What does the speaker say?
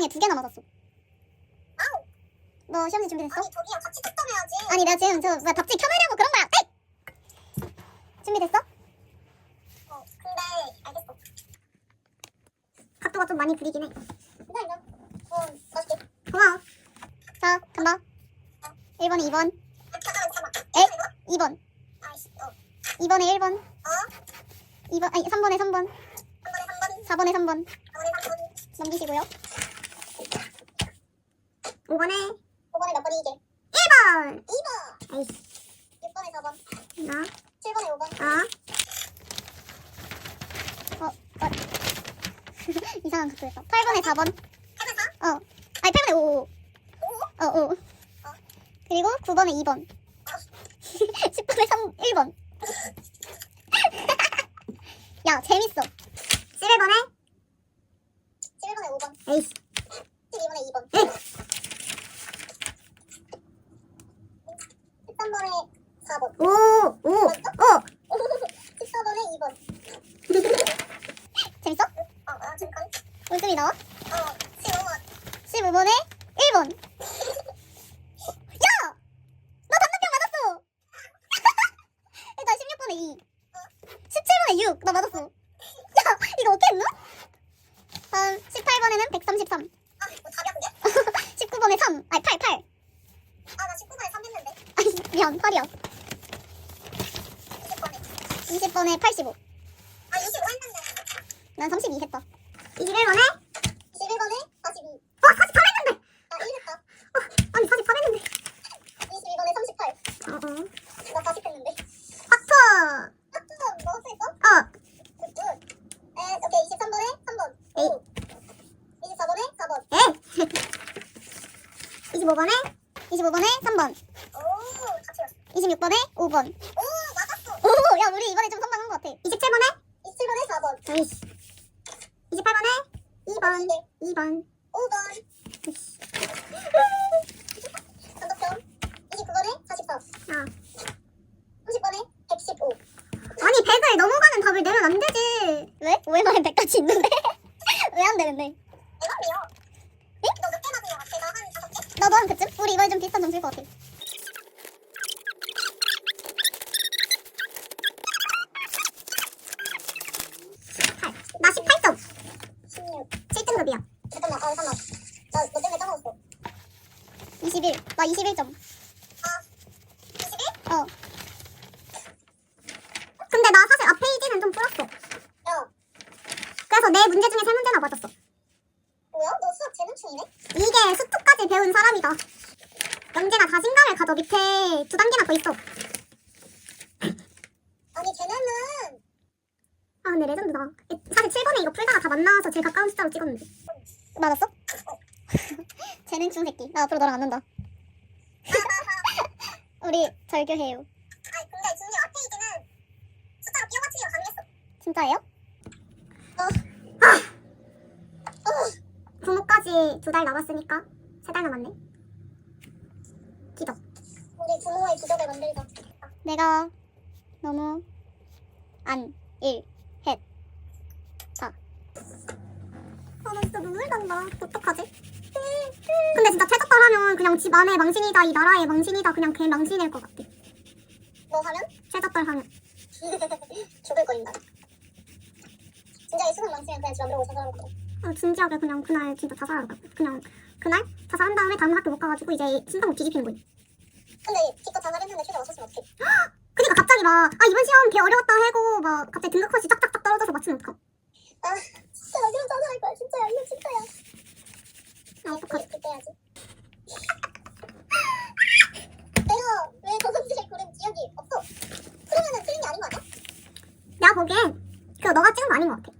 중에 두 개나 맞았어. 너 시험지 준비됐어? 아니 저기야 같이 특점해야지. 아니 내가 지금 저 뭐야, 답지 켜내려고 그런 거야. 에이! 준비됐어? 어, 근데 알겠어. 각도가 좀 많이 부리긴 해. 이거 이거. 어, 맛있게. 고마워. 자 간다. 1번에 2번, 아, 잠깐만 잠깐만. 에? 이거 이거? 2번, 아이씨. 어. 2번에 1번, 어? 2번 아니 3번에 3번, 한 번에 한 번. 4번에 3번 한 번에 한 번. 넘기시고요. 5번에 5번에 몇 번이 이게? 1번. 2번. 아이씨. 6번에 4번. 나. 7번에 5번. 아. 어, 어. 이상한 각도였다. 8번에 4번. 8번 4? 어. 아니 8번에 5. 5? 어, 5. 그리고 9번에 2번. 10번에 3, 1번. 야, 재밌어. 11번에 11번에 5번. 에이씨. 12번에 2번. 13번에 4번. 오, 오, 오. 14번에 2번. 재밌어? 어, 아, 잠깐. 올점이 나와? 어, 15번. 15번에 1번. 야! 너 단답형 맞았어! 일단 16번에 2. 17번에 6. 나 맞았어. 야, 이거 어떻게 했노? 다음 18번에는 133. 19번에 3. 아니, 8, 8. 아, 나 19번에 3 했는데. 아니, 미안, 8이야. 20번에. 20번에 85. 아, 25 했는데. 난 32 했다. 21번에? 21번에 42. 어, 44 했는데! 아, 1 했다. 어, 아니, 44 했는데. 22번에 38. 어, 어. 나 40 했는데. 파트! 학점 뭐 했어? 어, 굿, 굿. 에, 오케이. 23번에 3번. 오. 24번에 4번. 에! 25번에? 25번에 3번. 오, 같이 왔어. 26번에 5번. 오, 맞았어. 오, 야, 우리 이번에 좀 선방한 것 같아. 27번에? 27번에 4번. 아이씨. 28번에 2번. 2번. 5번. 단독점. 29번에 44. 아. 30번에 115. 아니, 100을 넘어가는 답을 내면 안 되지. 왜? 5회 만에 100까지 있는데? 왜 안 되는데? 에반데요. 응? 너몇 개 맞은 것 같아? 나도 한 그쯤? 우리 이번에 좀 비슷한 점수일 것 같아. 나 18점. 16. 7등급이야. 잠깐만, 아, 잠깐만. 나, 너 때문에 까먹었어. 21. 나 21점. 아, 21? 어. 근데 나 사실 앞 페이지는 좀 풀었어. 야, 그래서 내 문제 중에 세 문제나 맞았어. 뭐야? 너 수학 재능충이네? 이게 수투까지 배운 사람이다. 영재가 자신감을 가져 밑에 두 단계나 더 있어. 아니, 쟤네는 아 근데 레전드다. 사실 7번에 이거 풀다가 다 만나서 제일 가까운 숫자로 찍었는데. 맞았어? 재능충 새끼. 나 앞으로 너랑 안 논다. 우리 절교해요. 아니, 근데 준이 앞에 이기는 숫자로 끼워 맞추기가 가능했어. 진짜예요? 어, 부모까지 두 달 남았으니까 세 달 남았네. 기적. 우리 부모의 기적을 만들자. 내가 너무 안, 일, 헷, 다. 아, 나 진짜 눈물 난다. 어떡하지? 근데 진짜 최저달 하면 그냥 집 안에 망신이다, 이 나라의 망신이다, 그냥 걔 망신일 것 같아. 뭐 하면? 최저달 하면. 죽을 거인가? 진짜 이 수능 망치면 그냥 집안 들어오고 자살하는 거. 아, 진지하게 그냥 그날 진짜 거야. 그냥 그날 자살한 다음에 다음 학교 못 가가지고 이제 신청 뒤집히는 거지. 근데 기껏 자살했는데 최저 맞췄으면 어떡해? 그니까 갑자기 막, 아, 이번 시험 개 어려웠다 하고, 막, 갑자기 등급 컷이 짝짝짝 떨어져서 맞추면 어떡함. 아, 진짜 나 그럼 자살할 거야. 진짜야. 이거 진짜야. 아, 어떡하지? 그때 해야지. 내가 왜 저성질을 고른 기억이 없어? 그러면은 틀린 게 아닌 거 아니야? 내가 보기엔, 그거 너가 찍은 거 아닌 것 같아.